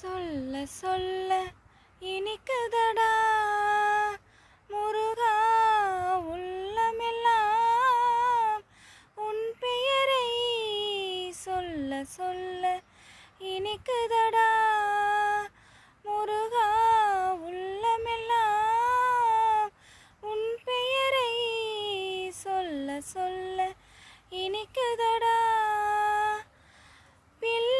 சொல்ல சொல்ல இனிக்குதடா. முருகா உள்ளமெல்லாம் உன் பெயரை சொல்ல சொல்ல இனிக்குதடா. முருகா உள்ளமெல்லாம் உன் பெயரை சொல்ல சொல்ல இனிக்குதடா. பிள்ளை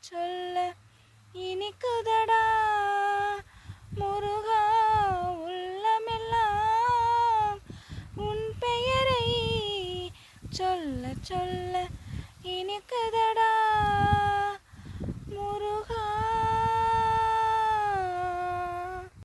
சொல்ல இனிக்குதடா. முருகா உள்ளமெல்லாம் உன் பெயரை சொல்ல சொல்ல இனிக்குதடா. முருகா